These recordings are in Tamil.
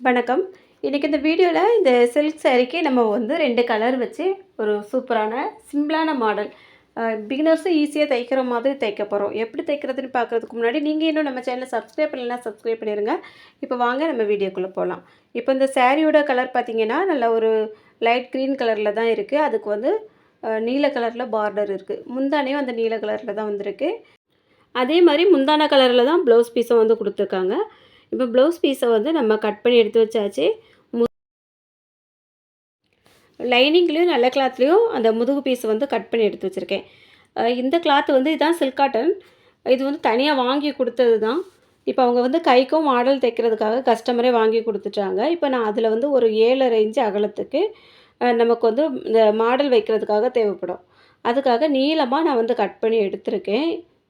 வணக்கம். இன்றைக்கி இந்த வீடியோவில் இந்த சில்க் சாரீக்கு நம்ம வந்து ரெண்டு கலர் வச்சு ஒரு சூப்பரான சிம்பிளான மாடல் பிகினர்ஸும் ஈஸியாக தைக்கிற மாதிரி தைக்க போகிறோம் எப்படி தைக்கிறதுன்னு பார்க்குறதுக்கு முன்னாடி நீங்கள் இன்னும் நம்ம சேனலை சப்ஸ்கிரைப் பண்ணலைன்னா சப்ஸ்கிரைப் பண்ணிடுங்க இப்போ வாங்க நம்ம வீடியோக்குள்ளே போகலாம் இப்போ இந்த சாரியோட கலர் பார்த்திங்கன்னா நல்ல ஒரு லைட் க்ரீன் கலரில் தான் இருக்குது அதுக்கு வந்து நீல கலரில் பார்டர் இருக்குது முந்தானையும் அந்த நீல கலரில் தான் வந்திருக்கு. அதே மாதிரி முந்தான கலரில் தான் ப்ளவுஸ் பீஸும் வந்து கொடுத்துருக்காங்க. இப்போ ப்ளவுஸ் பீஸை வந்து நம்ம கட் பண்ணி எடுத்து வச்சாச்சு. மு லைனிங்லேயும் நல்ல கிளாத்லேயும் அந்த முதுகு பீஸை வந்து கட் பண்ணி எடுத்து வச்சுருக்கேன். இந்த கிளாத் வந்து இதுதான் சில்க் காட்டன் இது வந்து தனியாக வாங்கி கொடுத்தது தான். இப்போ அவங்க வந்து கைக்கும் மாடல் தைக்கிறதுக்காக கஸ்டமரே வாங்கி கொடுத்துட்டாங்க. இப்போ நான் அதில் வந்து ஒரு ஏழரை இன்ச்சு அகலத்துக்கு நமக்கு வந்து இந்த மாடல் வைக்கிறதுக்காக தேவைப்படும். அதுக்காக நீளமாக நான் வந்து கட் பண்ணி எடுத்திருக்கேன்.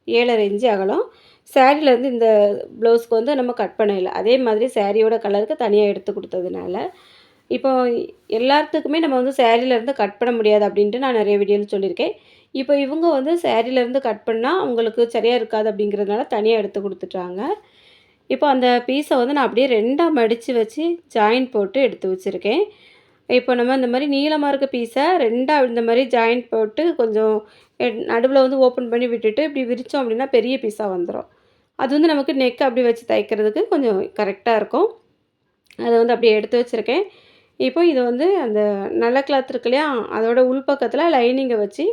ஏழரை இன்ச்சு அகலம். சேரீலேருந்து இந்த ப்ளவுஸ்க்கு வந்து நம்ம கட் பண்ணல. அதே மாதிரி சேரீயோட கலருக்கு தனியாக எடுத்து கொடுத்ததுனால. இப்போ எல்லாத்துக்குமே நம்ம வந்து சேரீலேருந்து கட் பண்ண முடியாது அப்படின்ட்டு நான் நிறைய வீடியோவில் சொல்லியிருக்கேன். இப்போ இவங்க வந்து சேரீலேருந்து கட் பண்ணால் அவங்களுக்கு சரியாக இருக்காது அப்படிங்கிறதுனால தனியாக எடுத்து கொடுத்துட்டாங்க. இப்போ அந்த பீஸை வந்து நான் அப்படியே ரெண்டாக மடித்து வச்சு ஜாயின் போட்டு எடுத்து வச்சுருக்கேன். இப்போ நம்ம இந்த மாதிரி நீளமாக இருக்க பீஸை ரெண்டாக இந்த மாதிரி ஜாயின் போட்டு கொஞ்சம் நடுவில் வந்து ஓப்பன் பண்ணி விட்டுட்டு இப்படி விரித்தோம் அப்படின்னா பெரிய பீஸாக வந்துடும் அது வந்து நமக்கு நெக் அப்படி வச்சு தைக்கிறதுக்கு கொஞ்சம் கரெக்டாக இருக்கும். அதை வந்து அப்படியே எடுத்து வச்சுருக்கேன். இப்போ இது வந்து அந்த நல்ல கிளாத் இருக்கு இல்லையா? அதோட உள்பக்கத்தில் லைனிங்கை வச்சு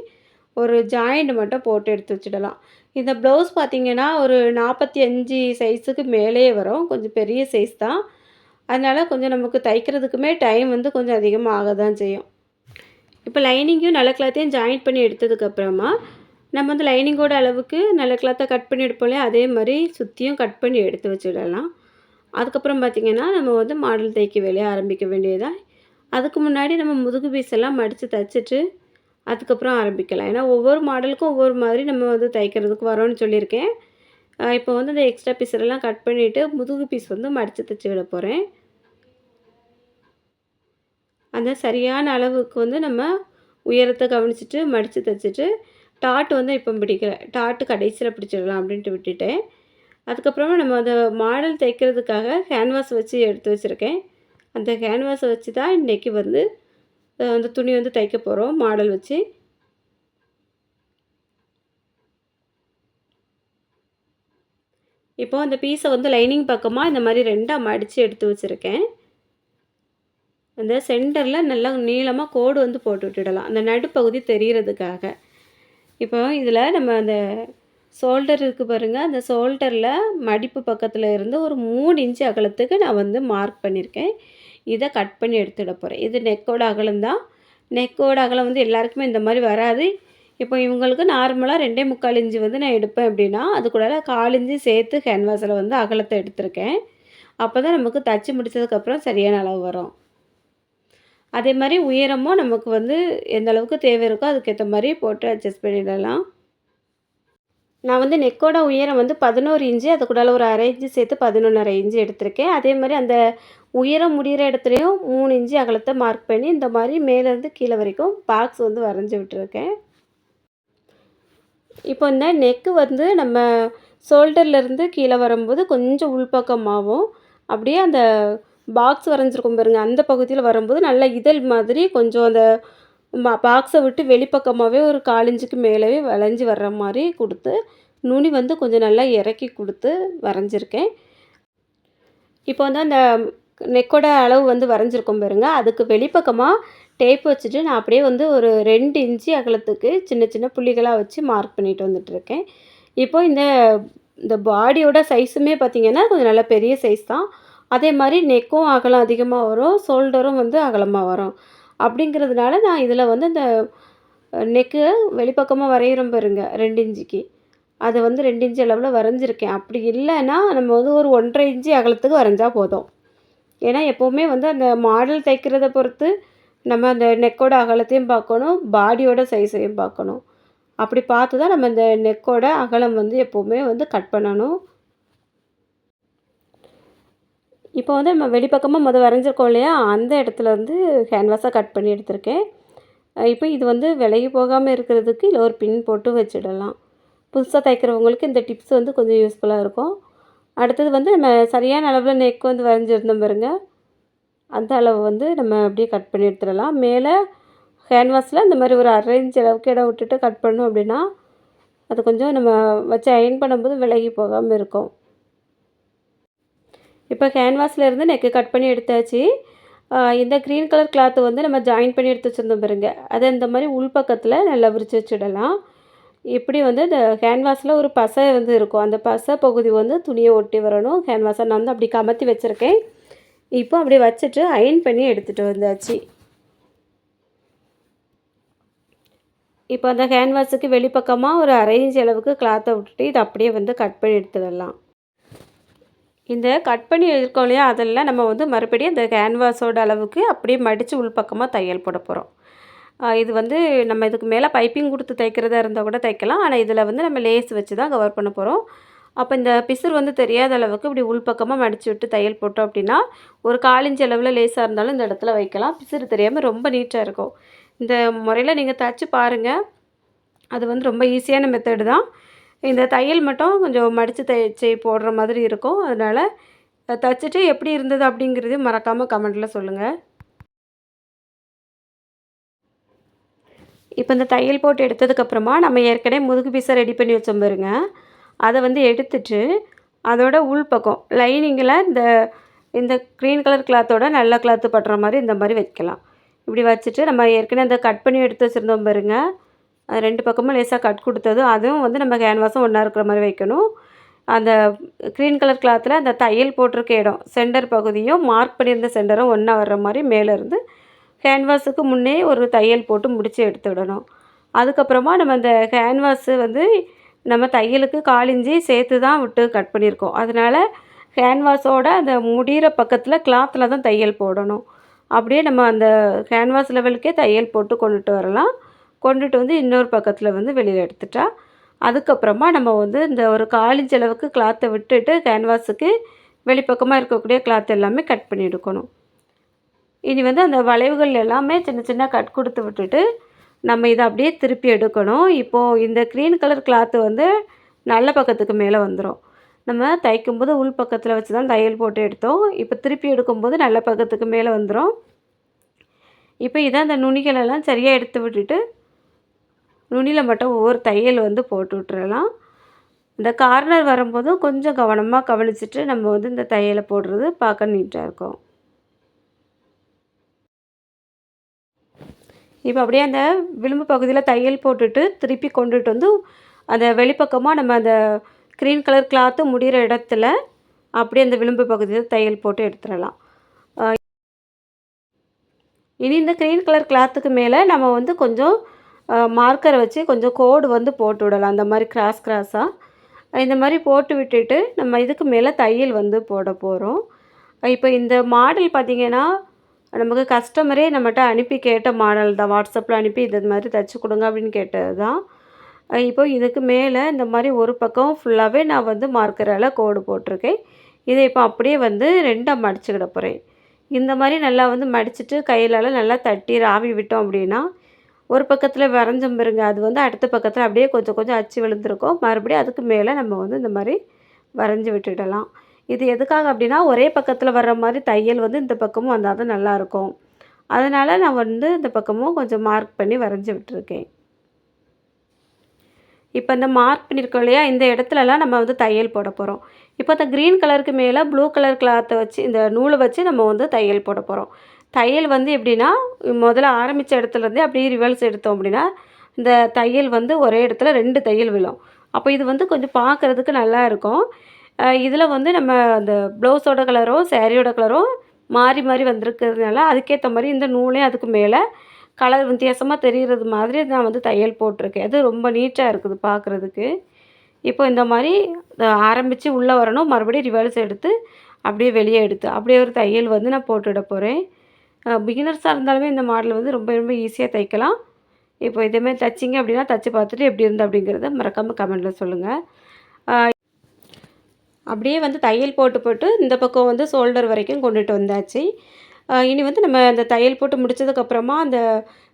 ஒரு ஜாயிண்ட் மட்டும் போட்டு எடுத்து வச்சிடலாம். இந்த ப்ளவுஸ் பார்த்தீங்கன்னா ஒரு நாற்பத்தி அஞ்சு சைஸுக்கு மேலேயே வரும். கொஞ்சம் பெரிய சைஸ் தான். அதனால் கொஞ்சம் நமக்கு தைக்கிறதுக்குமே டைம் வந்து கொஞ்சம் அதிகமாக ஆக தான் செய்யும். இப்போ லைனிங்கையும் நல்ல கிளாத்தையும் ஜாயின் பண்ணி எடுத்ததுக்கப்புறமா நம்ம வந்து லைனிங்கோட அளவுக்கு நல்ல கிளாத்தை கட் பண்ணி எடுப்போம் அதே மாதிரி சுற்றியும் கட் பண்ணி எடுத்து வச்சிடலாம். அதுக்கப்புறம் பார்த்திங்கன்னா நம்ம வந்து மாடல் தைக்க வேலையை ஆரம்பிக்க வேண்டியதாக அதுக்கு முன்னாடி நம்ம முதுகு பீஸ் எல்லாம் மடித்து தைச்சிட்டு அதுக்கப்புறம் ஆரம்பிக்கலாம். ஏன்னா ஒவ்வொரு மாடலுக்கும் ஒவ்வொரு மாதிரி நம்ம வந்து தைக்கிறதுக்கு வரோன்னு சொல்லியிருக்கேன். இப்போ வந்து இந்த எக்ஸ்ட்ரா பீஸரெல்லாம் கட் பண்ணிவிட்டு முதுகு பீஸ் வந்து மடித்து தைச்சி விட போகிறேன் அந்த சரியான அளவுக்கு வந்து நம்ம உயரத்தை கவனிச்சிட்டு மடித்து தைச்சிட்டு டாட் வந்து இப்போ பிடிக்கல. டாட்டு கடைசியில் பிடிச்சிடலாம் அப்படின்ட்டு விட்டுட்டேன். அதுக்கப்புறமா நம்ம அந்த மாடல் தைக்கிறதுக்காக கேன்வாஸ் வச்சு எடுத்து வச்சுருக்கேன். அந்த கேன்வாஸை வச்சு தான் இன்றைக்கி வந்து அந்த துணி வந்து தைக்க போகிறோம் மாடல் வச்சு. இப்போது அந்த பீஸை வந்து லைனிங் பக்கமாக இந்த மாதிரி ரெண்டாக மடித்து எடுத்து வச்சுருக்கேன். அந்த சென்டரில் நல்லா நீளமாக கோடு வந்து போட்டு விட்டுடலாம். அந்த நடுப்பகுதி தெரிகிறதுக்காக இப்போ இதில் நம்ம அந்த ஷோல்டர் இருக்குது பாருங்கள் அந்த ஷோல்டரில் மடிப்பு பக்கத்தில் இருந்து ஒரு மூணு இன்ச்சு அகலத்துக்கு நான் வந்து மார்க் பண்ணியிருக்கேன். இதை கட் பண்ணி எடுத்துட போகிறேன் இது நெக்கோட அகலம் தான். நெக்கோட அகலம் வந்து எல்லாருக்குமே இந்த மாதிரி வராது. இப்போ இவங்களுக்கு நார்மலாக ரெண்டே முக்கால் இஞ்சி வந்து நான் எடுப்பேன் அப்படின்னா அது கூட கால் இஞ்சி சேர்த்து கேன்வாஸில் வந்து அகலத்தை எடுத்திருக்கேன். அப்போ தான் நமக்கு தச்சு முடிச்சதுக்கப்புறம் சரியான அளவு வரும். அதே மாதிரி உயரமும் நமக்கு வந்து எந்த அளவுக்கு தேவை இருக்கோ அதுக்கேற்ற மாதிரி போட்டு அட்ஜஸ்ட் பண்ணிடலாம். நான் வந்து நெக்கோட உயரம் வந்து பதினோரு இன்ச்சு அது கூட ஒரு அரை இன்ச்சு சேர்த்து பதினொன்றரை இன்ச்சு எடுத்திருக்கேன். அதே மாதிரி அந்த உயரம் முடிகிற இடத்துலையும் மூணு இன்ச்சு அகலத்தை மார்க் பண்ணி இந்த மாதிரி மேலேருந்து கீழே வரைக்கும் பாக்ஸ் வந்து வரைஞ்சி விட்டுருக்கேன். இப்போ இந்த நெக்கு வந்து நம்ம ஷோல்டர்லேருந்து கீழே வரும்போது கொஞ்சம் உள்பக்கமாகவும் அப்படியே அந்த பாக்ஸ் வரைஞ்சிருக்கும் பாருங்க. அந்த பகுதியில் வரும்போது நல்ல இதழ் மாதிரி கொஞ்சம் அந்த பாக்ஸை விட்டு வெளிப்பக்கமாகவே ஒரு காலிஞ்சுக்கு மேலவே வளைஞ்சி வர்ற மாதிரி கொடுத்து நுனி வந்து கொஞ்சம் நல்லா இறக்கி கொடுத்து வரைஞ்சிருக்கேன். இப்போ வந்து அந்த நெக்கோட அளவு வந்து வரைஞ்சிருக்கோம் பாருங்க. அதுக்கு வெளிப்பக்கமாக டேப் வச்சுட்டு நான் அப்படியே வந்து ஒரு ரெண்டு இன்ச்சு அகலத்துக்கு சின்ன சின்ன புள்ளிகளாக வச்சு மார்க் பண்ணிட்டு வந்துட்டுருக்கேன். இப்போது இப்போ இந்த இந்த பாடியோட சைஸுமே பார்த்திங்கன்னா கொஞ்சம் நல்லா பெரிய சைஸ் தான். அதே மாதிரி நெக்கும் அகலம் அதிகமாக வரும் ஷோல்டரும் வந்து அகலமாக வரும். அப்படிங்கிறதுனால நான் இதில் வந்து இந்த நெக்கு வெளிப்பக்கமாக வரைகிறோம் பாருங்க ரெண்டு இன்ச்சுக்கு. அதை வந்து ரெண்டு இன்ச்சு அளவில் வரைஞ்சிருக்கேன். அப்படி இல்லைன்னா நம்ம வந்து ஒரு ஒன்றரை இன்ச்சு அகலத்துக்கு வரைஞ்சா போதும். ஏன்னா எப்போவுமே வந்து அந்த மாடல் தைக்கிறத பொறுத்து நம்ம அந்த நெக்கோட அகலத்தையும் பார்க்கணும் பாடியோட சைஸையும் பார்க்கணும். அப்படி பார்த்து தான் நம்ம இந்த நெக்கோட அகலம் வந்து எப்போவுமே வந்து கட் பண்ணணும். இப்போ வந்து நம்ம வெளிப்பக்கமாக மொதல் வரைஞ்சிருக்கோம் இல்லையா? அந்த இடத்துல வந்து கேன்வாஸாக கட் பண்ணி எடுத்திருக்கேன். இப்போ இது வந்து விலகி போகாமல் இருக்கிறதுக்கு இல்லை ஒரு பின் போட்டு வச்சிடலாம். புதுசாக தைக்கிறவங்களுக்கு இந்த டிப்ஸ் வந்து கொஞ்சம் யூஸ்ஃபுல்லாக இருக்கும். அடுத்தது வந்து நம்ம சரியான அளவில் நெக் வந்து வரைஞ்சிருந்தோம் பாருங்க. அந்த அளவு வந்து நம்ம அப்படியே கட் பண்ணி எடுத்துடலாம். மேலே கேன்வாஸில் இந்த மாதிரி ஒரு அரை இன்ச் அளவுக்கு இடம் விட்டுட்டு கட் பண்ணோம் அப்படின்னா அது கொஞ்சம் நம்ம வச்சு அயன் பண்ணும்போது விலகி போகாமல் இருக்கும். இப்போ கேன்வாஸ்லேருந்து நெக்கு கட் பண்ணி எடுத்தாச்சு. இந்த க்ரீன் கலர் கிளாத்து வந்து நம்ம ஜாயின் பண்ணி எடுத்து வச்சுருந்தோம் பாருங்க. அதை இந்த மாதிரி உள்பக்கத்தில் நல்லா விரிச்சு வச்சுடலாம். இப்படி வந்து இந்த கேன்வாஸில் ஒரு பசை வந்து இருக்கும். அந்த பசை பகுதி வந்து துணியை ஒட்டி வரணும். கேன்வாஸை நான் வந்து அப்படி கமத்தி வச்சுருக்கேன். இப்போ அப்படி வச்சுட்டு அயன் பண்ணி எடுத்துகிட்டு வந்தாச்சு. இப்போ அந்த கேன்வாஸுக்கு வெளிப்பக்கமாக ஒரு அரை இன்ச் அளவுக்கு கிளாத்தை விட்டுட்டு இதை அப்படியே வந்து கட் பண்ணி எடுத்துடலாம். இந்த கட் பண்ணி இருக்கோம் இல்லையா அதெல்லாம் நம்ம வந்து மறுபடியும் இந்த கேன்வாஸோட அளவுக்கு அப்படியே மடித்து உள்பக்கமாக தையல் போட போகிறோம் இது வந்து நம்ம இதுக்கு மேலே பைப்பிங் கொடுத்து தைக்கிறதா இருந்தால் கூட தைக்கலாம். ஆனால் இதில் வந்து நம்ம லேஸ் வச்சு தான் கவர் பண்ண போகிறோம் அப்போ இந்த பிசுறு வந்து தெரியாத அளவுக்கு இப்படி உள்பக்கமாக மடித்து விட்டு தையல் போட்டோம் அப்படின்னா ஒரு காலிஞ்சி அளவில் லேஸாக இருந்தாலும் இந்த இடத்துல வைக்கலாம். பிசுறு தெரியாமல் ரொம்ப நீட்டாக இருக்கும். இந்த முறையில் நீங்கள் தைச்சி பாருங்கள் அது வந்து ரொம்ப ஈஸியான மெத்தடு தான். இந்த தையல் மட்டும் கொஞ்சம் மடித்து தைச்சி போடுற மாதிரி இருக்கும். அதனால் தைச்சிட்டு எப்படி இருந்தது அப்படிங்கிறது மறக்காமல் கமெண்ட்டில் சொல்லுங்கள் இப்போ இந்த தையல் போட்டு எடுத்ததுக்கப்புறமா நம்ம ஏற்கனவே முதுகு பீஸை ரெடி பண்ணி வச்சோம் பாருங்க. அதை வந்து எடுத்துட்டு அதோட உள்பக்கம் லைனிங்கில் இந்த இந்த க்ரீன் கலர் கிளாத்தோட நல்ல கிளாத்து பட்டுற மாதிரி இந்த மாதிரி வைக்கலாம். இப்படி வச்சுட்டு நம்ம ஏற்கனவே அந்த கட் பண்ணி எடுத்து வச்சுருந்தோம் பாருங்கள் ரெண்டு பக்கமும் லேசாக கட் கொடுத்தது அதுவும் வந்து நம்ம கேன்வாஸும் ஒன்றா இருக்கிற மாதிரி வைக்கணும். அந்த க்ரீன் கலர் கிளாத்தில் அந்த தையல் போட்டிருக்க இடம் சென்டர் பகுதியும் மார்க் பண்ணியிருந்த சென்டரும் ஒன்றா வர்ற மாதிரி மேலேருந்து கேன்வாஸுக்கு முன்னே ஒரு தையல் போட்டு முடித்து எடுத்துவிடணும் அதுக்கப்புறமா நம்ம அந்த கேன்வாஸு வந்து நம்ம தையலுக்கு காலிஞ்சி சேர்த்து தான் விட்டு கட் பண்ணியிருக்கோம். அதனால் கேன்வாஸோட அந்த முடிகிற பக்கத்தில் கிளாத்தில் தான் தையல் போடணும். அப்படியே நம்ம அந்த கேன்வாஸ் லெவலுக்கே தையல் போட்டு கொண்டுட்டு வரலாம். கொண்டுட்டு வந்து இன்னொரு பக்கத்தில் வந்து வெளியில் எடுத்துட்டா. அதுக்கப்புறமா நம்ம வந்து இந்த ஒரு காலிஞ்ச அளவுக்கு கிளாத்தை விட்டுட்டு கேன்வாஸுக்கு வெளிப்பக்கமாக இருக்கக்கூடிய கிளாத் எல்லாமே கட் பண்ணி எடுக்கணும். இனி வந்து அந்த வளைவுகள் எல்லாமே சின்ன சின்ன கட் கொடுத்து விட்டுட்டு நம்ம இதை அப்படியே திருப்பி எடுக்கணும். இப்போது இந்த க்ரீன் கலர் கிளாத்து வந்து நல்ல பக்கத்துக்கு மேலே வந்துடும் நம்ம தைக்கும்போது உள் பக்கத்தில் வச்சு தான் தையல் போட்டு எடுத்தோம். இப்போ திருப்பி எடுக்கும்போது நல்ல பக்கத்துக்கு மேலே வந்துடும் இப்போ இதை அந்த நுனிகளெல்லாம் சரியாக எடுத்து விட்டுட்டு நுனியில் மட்டும் ஒவ்வொரு தையல் வந்து போட்டு விட்டுறலாம். இந்த கார்னர் வரும்போதும் கொஞ்சம் கவனமாக கவனிச்சுட்டு நம்ம வந்து இந்த தையலை போடுறது பார்க்க நீட்டாக இருக்கும். இப்போ அப்படியே அந்த விளிம்பு பகுதியில் தையல் போட்டுட்டு திருப்பி கொண்டுட்டு வந்து அந்த வெளிப்பக்கமாக நம்ம அந்த க்ரீன் கலர் கிளாத்து முடிகிற இடத்துல அப்படியே அந்த விளிம்பு பகுதியில் தையல் போட்டு எடுத்துடலாம். இனி இந்த க்ரீன் கலர் கிளாத்துக்கு மேலே நம்ம வந்து கொஞ்சம் மார்க்கரை வச்சு கொஞ்சம் கோடு வந்து போட்டு விடலாம். அந்த மாதிரி கிராஸ் கிராஸாக இந்த மாதிரி போட்டு விட்டுட்டு நம்ம இதுக்கு மேலே தையல் வந்து போட போகிறோம் இப்போ இந்த மாடல் பார்த்திங்கன்னா நமக்கு கஸ்டமரே நம்மகிட்ட அனுப்பி கேட்ட மாடல் தான். வாட்ஸ்அப்பில் அனுப்பி இது மாதிரி தைச்சி கொடுங்க அப்படின்னு கேட்டது தான். இப்போ இதுக்கு மேலே இந்த மாதிரி ஒரு பக்கம் ஃபுல்லாகவே நான் வந்து மார்க்கரால் கோடு போட்டிருக்கேன். இதை இப்போ அப்படியே வந்து ரெண்டாக மடிச்சுக்கிட போகிறேன் இந்த மாதிரி நல்லா வந்து மடிச்சுட்டு கையிலால் நல்லா தட்டி ராவி விட்டோம் அப்படின்னா ஒரு பக்கத்தில் வரைஞ்சோம் பாருங்க அது வந்து அடுத்த பக்கத்தில் அப்படியே கொஞ்சம் கொஞ்சம் அச்சு விழுந்திருக்கும். மறுபடியும் அதுக்கு மேலே நம்ம வந்து இந்த மாதிரி வரைஞ்சி விட்டுடலாம். இது எதுக்காக அப்படின்னா ஒரே பக்கத்தில் வர்ற மாதிரி தையல் வந்து இந்த பக்கமும் வந்தால் தான் நல்லாயிருக்கும் அதனால் நான் வந்து இந்த பக்கமும் கொஞ்சம் மார்க் பண்ணி வரைஞ்சி விட்டுருக்கேன். இப்போ இந்த மார்க் பண்ணியிருக்கோம் இல்லையா இந்த இடத்துலலாம் நம்ம வந்து தையல் போட போகிறோம் இப்போ இந்த க்ரீன் கலருக்கு மேலே ப்ளூ கலர் கிளாத்தை வச்சு இந்த நூலை வச்சு நம்ம வந்து தையல் போட போகிறோம் தையல் வந்து எப்படின்னா முதல்ல ஆரம்பித்த இடத்துலேருந்தே அப்படியே ரிவல்ஸ் எடுத்தோம் அப்படின்னா இந்த தையல் வந்து ஒரே இடத்துல ரெண்டு தையல் விழும். அப்போ இது வந்து கொஞ்சம் பார்க்குறதுக்கு நல்லா இருக்கும். இதில் வந்து நம்ம அந்த ப்ளவுஸோட கலரோ சேரீயோட கலரும் மாறி மாறி வந்திருக்கிறதுனால அதுக்கேற்ற மாதிரி இந்த நூலே அதுக்கு மேலே கலர் வித்தியாசமாக தெரிகிறது மாதிரி நான் வந்து தையல் போட்டிருக்கேன். அது ரொம்ப நீட்டாக இருக்குது பார்க்குறதுக்கு இப்போ இந்த மாதிரி ஆரம்பித்து உள்ளே வரணும். மறுபடியும் ரிவர்ஸ் எடுத்து அப்படியே வெளியே எடுத்து அப்படியே ஒரு தையல் வந்து நான் போட்டுவிட போகிறேன் பிகினர்ஸாக இருந்தாலுமே இந்த மாடல் வந்து ரொம்ப ரொம்ப ஈஸியாக தைக்கலாம். இப்போ இதேமாதிரி தைச்சிங்க அப்படின்னா தைச்சி பார்த்துட்டு எப்படி இருந்தால் அப்படிங்கிறத மறக்காமல் கமெண்டில் சொல்லுங்கள் அப்படியே வந்து தையல் போட்டு போட்டு இந்த பக்கம் வந்து ஷோல்டர் வரைக்கும் கொண்டுட்டு வந்தாச்சு. இனி வந்து நம்ம அந்த தையல் போட்டு முடித்ததுக்கப்புறமா அந்த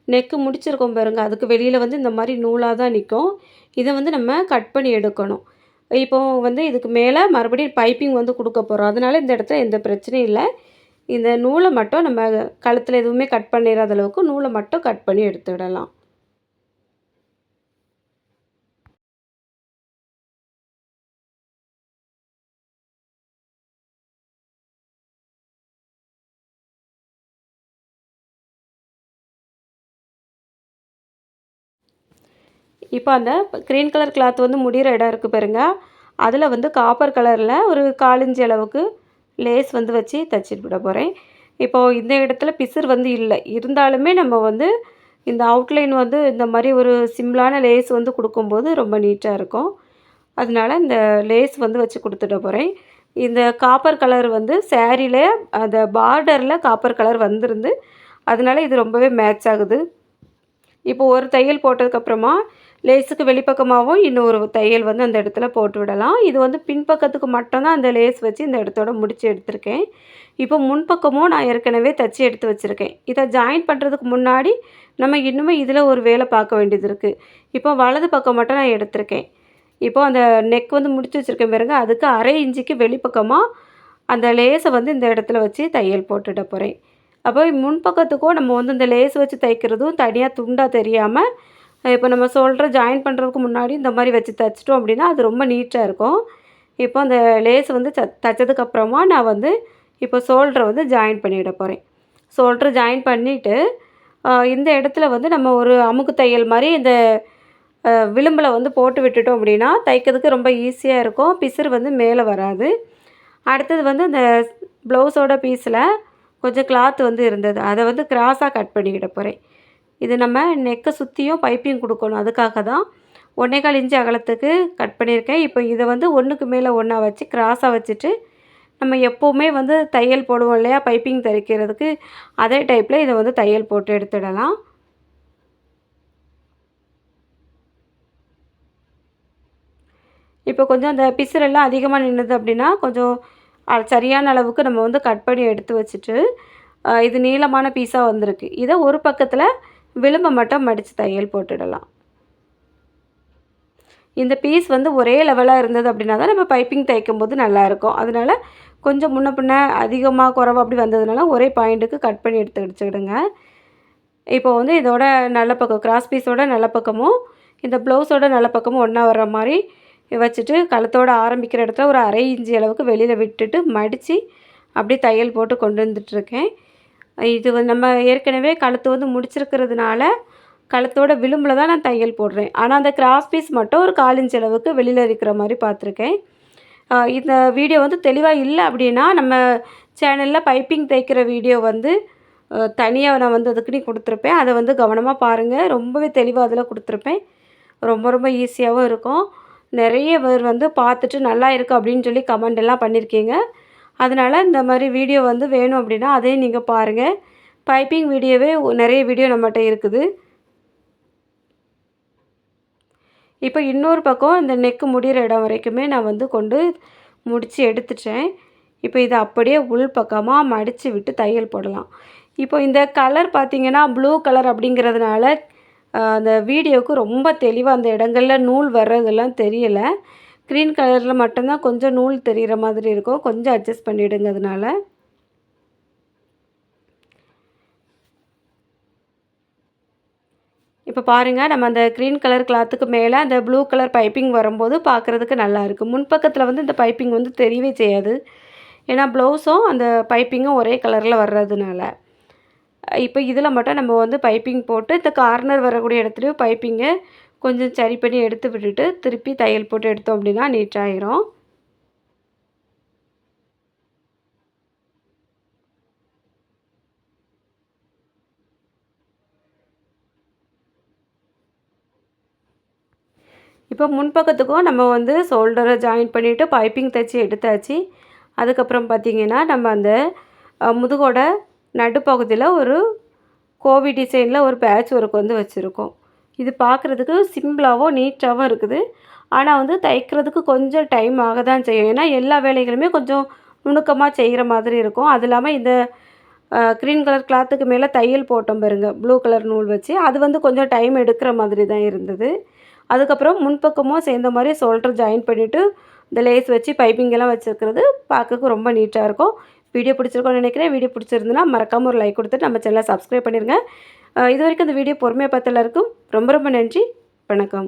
நெக்கு முடிச்சிருக்கோம் பாருங்கள் அதுக்கு வெளியில் வந்து இந்த மாதிரி நூலாக தான் நிற்கும் இதை வந்து நம்ம கட் பண்ணி எடுக்கணும். இப்போது வந்து இதுக்கு மேலே மறுபடியும் பைப்பிங் வந்து கொடுக்க போகிறோம் அதனால இந்த இடத்துல எந்த பிரச்சனையும் இல்லை. இந்த நூலை மட்டும் நம்ம கழுத்தில் எதுவுமே கட் பண்ணிடாத அளவுக்கு நூலை மட்டும் கட் பண்ணி எடுத்து விடலாம். இப்போ அந்த க்ரீன் கலர் கிளாத் வந்து முடிகிற இடம் இருக்குது பாருங்க. அதில் வந்து காப்பர் கலரில் ஒரு காலிஞ்சி அளவுக்கு லேஸ் வந்து வச்சு தச்சுட்டு விட போகிறேன் இப்போது இந்த இடத்துல பிசர் வந்து இல்லை. இருந்தாலுமே நம்ம வந்து இந்த அவுட்லைன் வந்து இந்த மாதிரி ஒரு சிம்பிளான லேஸ் வந்து கொடுக்கும்போது ரொம்ப நீட்டாக இருக்கும். அதனால இந்த லேஸ் வந்து வச்சு கொடுத்துட போகிறேன் இந்த காப்பர் கலர் வந்து சேரீல அந்த பார்டரில் காப்பர் கலர் வந்திருந்து அதனால இது ரொம்பவே மேட்ச் ஆகுது. இப்போ ஒரு தையல் போட்டதுக்கப்புறமா லேஸுக்கு வெளிப்பக்கமாகவும் இன்னொரு தையல் வந்து அந்த இடத்துல போட்டு விடலாம். இது வந்து பின்பக்கத்துக்கு மட்டும்தான் அந்த லேஸ் வச்சு இந்த இடத்தோட முடிச்சு எடுத்திருக்கேன். இப்போ முன்பக்கமும் நான் ஏற்கனவே தச்சு எடுத்து வச்சுருக்கேன். இதை ஜாயின் பண்ணுறதுக்கு முன்னாடி நம்ம இன்னுமே இதில் ஒரு வேலை பார்க்க வேண்டியது இருக்குது இப்போ வலது பக்கம் மட்டும் நான் எடுத்திருக்கேன். இப்போ அந்த நெக் வந்து முடிச்சு வச்சுருக்கேன் பாருங்க. அதுக்கு அரை இன்ச்சுக்கு வெளிப்பக்கமாக அந்த லேஸை வந்து இந்த இடத்துல வச்சு தையல் போட்டுட போகிறேன் அப்போ முன்பக்கத்துக்கும் நம்ம வந்து இந்த லேஸ் வச்சு தைக்கிறதும் தனியாக துண்டாக தெரியாமல் இப்போ நம்ம சொல்கிற ஜாயின் பண்ணுறதுக்கு முன்னாடி இந்த மாதிரி வச்சு தைச்சிட்டோம் அப்படின்னா அது ரொம்ப நீட்டாக இருக்கும். இப்போ அந்த லேஸ் வந்து த தைச்சதுக்கப்புறமா நான் வந்து இப்போ ஷோல்டரை வந்து ஜாயின் பண்ணிவிட போகிறேன் ஷோல்டர் ஜாயின் பண்ணிவிட்டு இந்த இடத்துல வந்து நம்ம ஒரு அமுக்கு தையல் மாதிரி இந்த விளிம்பில் வந்து போட்டு விட்டுட்டோம் அப்படின்னா தைக்கிறதுக்கு ரொம்ப ஈஸியாக இருக்கும். பிசுறு வந்து மேலே வராது. அடுத்தது வந்து இந்த ப்ளவுஸோட பீஸில் கொஞ்சம் கிளாத் வந்து இருந்தது. அதை வந்து கிராஸாக கட் பண்ணிக்கிட போகிறேன் இது நம்ம நெக்கை சுற்றியும் பைப்பிங் கொடுக்கணும். அதுக்காக தான் ஒன்றே கால் இன்ச்சு அகலத்துக்கு கட் பண்ணியிருக்கேன். இப்போ இதை வந்து ஒன்றுக்கு மேலே ஒன்றா வச்சு கிராஸாக வச்சுட்டு நம்ம எப்போவுமே வந்து தையல் போடுவோம் இல்லையா? பைப்பிங் தைக்கிறதுக்கு அதே டைப்பில் இதை வந்து தையல் போட்டு எடுத்துடலாம். இப்போ கொஞ்சம் அந்த பிசுரெல்லாம் அதிகமாக நின்றுது அப்படின்னா கொஞ்சம் சரியான அளவுக்கு நம்ம வந்து கட் பண்ணி எடுத்து வச்சுட்டு இது நீளமான பீஸாக வந்திருக்கு. இதை ஒரு பக்கத்தில் விளிம்பை மட்டும் மடித்து தையல் போட்டுடலாம். இந்த பீஸ் வந்து ஒரே லெவலாக இருந்தது அப்படின்னா தான் நம்ம பைப்பிங் தைக்கும் போது நல்லாயிருக்கும் அதனால் கொஞ்சம் முன்ன பின்ன அதிகமாக குறவா அப்படி வந்ததுனால ஒரே பாயிண்ட்டுக்கு கட் பண்ணி எடுத்து வச்சுக்கிடுங்க. இப்போ வந்து இதோட நல்ல பக்கம் கிராஸ் பீஸோட நல்ல பக்கமும் இந்த ப்ளவுஸோட நல்ல பக்கமும் ஒன்றா வர்ற மாதிரி வச்சுட்டு கழுத்தோட ஆரம்பிக்கிற இடத்துல ஒரு அரை இஞ்சி அளவுக்கு வெளியில் விட்டுட்டு மடித்து அப்படியே தையல் போட்டு கொண்டு வந்துட்டுருக்கேன் இது நம்ம ஏற்கனவே கழுத்து வந்து முடிச்சிருக்கிறதுனால கழுத்தோட விளிம்பில் தான் நான் தையல் போடுறேன். ஆனால் அந்த கிராஸ் பீஸ் மட்டும் ஒரு காலிஞ்ச் அளவுக்கு வெளியில் இருக்கிற மாதிரி பார்த்துருக்கேன். இந்த வீடியோ வந்து தெளிவாக இல்லை அப்படின்னா நம்ம சேனலில் பைப்பிங் தைக்கிற வீடியோ வந்து தனியாக நான் வந்து அதுக்குன்னு கொடுத்துருப்பேன். அதை வந்து கவனமாக பாருங்கள் ரொம்பவே தெளிவாக அதில் கொடுத்துருப்பேன். ரொம்ப ரொம்ப ஈஸியாகவும் இருக்கும். நிறைய பேர் வந்து பார்த்துட்டு நல்லா இருக்குது அப்படின்னு சொல்லி கமெண்ட் எல்லாம் பண்ணியிருக்கீங்க அதனால் இந்த மாதிரி வீடியோ வந்து வேணும் அப்படின்னா அதையும் நீங்கள் பாருங்கள் பைப்பிங் வீடியோவே நிறைய வீடியோ நம்மகிட்ட இருக்குது. இப்போ இன்னொரு பக்கம் இந்த நெக்கு முடிகிற இடம் வரைக்குமே நான் வந்து கொண்டு முடித்து எடுத்துட்டேன். இப்போ இதை அப்படியே உள் பக்கமாக மடித்து விட்டு தையல் போடலாம். இப்போ இந்த கலர் பார்த்திங்கன்னா ப்ளூ கலர் அப்படிங்கிறதுனால அந்த வீடியோவுக்கு ரொம்ப தெளிவாக அந்த இடங்களில் நூல் வர்றதெல்லாம் தெரியலை. க்ரீன் கலரில் மட்டும்தான் கொஞ்சம் நூல் தெரிகிற மாதிரி இருக்கும். கொஞ்சம் அட்ஜஸ்ட் பண்ணிவிடுங்க அதனால். இப்போ பாருங்கள் நம்ம அந்த க்ரீன் கலர் கிளாத்துக்கு மேலே அந்த ப்ளூ கலர் பைப்பிங் வரும்போது பார்க்குறதுக்கு நல்லாயிருக்கு முன்பக்கத்தில் வந்து இந்த பைப்பிங் வந்து தெரியவே செய்யாது. ஏன்னா ப்ளவுஸும் அந்த பைப்பிங்கும் ஒரே கலரில் வர்றதுனால. இப்போ இதில் மட்டும் நம்ம வந்து பைப்பிங் போட்டு இந்த கார்னர் வரக்கூடிய இடத்துலையும் பைப்பிங்கை கொஞ்சம் சரி பண்ணி எடுத்து விட்டுட்டு திருப்பி தையல் போட்டு எடுத்தோம் அப்படின்னா நீட்டாகிரும் இப்போ முன்பக்கத்துக்கும் நம்ம வந்து ஷோல்டரை ஜாயின் பண்ணிவிட்டு பைப்பிங் தைச்சி எடுத்தாச்சு. அதுக்கப்புறம் பார்த்திங்கன்னா நம்ம அந்த முதுகோட நடுப்பகுதியில் ஒரு கோவி டிசைனில் ஒரு பேட்ச் ஒர்க் வந்து வச்சுருக்கோம். இது பார்க்குறதுக்கு சிம்பிளாகவும் நீட்டாகவும் இருக்குது. ஆனால் வந்து தைக்கிறதுக்கு கொஞ்சம் டைம் ஆக தான் செய்யும். ஏன்னா எல்லா வேலைகளுமே கொஞ்சம் நுணுக்கமாக செய்கிற மாதிரி இருக்கும். அது இல்லாமல் இந்த க்ரீன் கலர் கிளாத்துக்கு மேலே தையல் போட்டோம் பாருங்க. ப்ளூ கலர் நூல் வச்சு. அது வந்து கொஞ்சம் டைம் எடுக்கிற மாதிரி தான் இருந்தது. அதுக்கப்புறம் முன்பக்கமும் சேர்ந்த மாதிரி ஷோல்டர் ஜாயின் பண்ணிவிட்டு இந்த லேஸ் வச்சு பைப்பிங்கெல்லாம் வச்சுருக்கிறது பார்க்கறக்கு ரொம்ப நீட்டாக இருக்கும். வீடியோ பிடிச்சிருக்கோன்னு நினைக்கிறேன். வீடியோ பிடிச்சிருந்துன்னா மறக்காமல் ஒரு லைக் கொடுத்துட்டு நம்ம சேனலை சப்ஸ்கிரைப் பண்ணிடுங்க இது வரைக்கும் இந்த வீடியோ பொறுமையாக பார்த்த எல்லாருக்கும் ரொம்ப ரொம்ப நன்றி. வணக்கம்.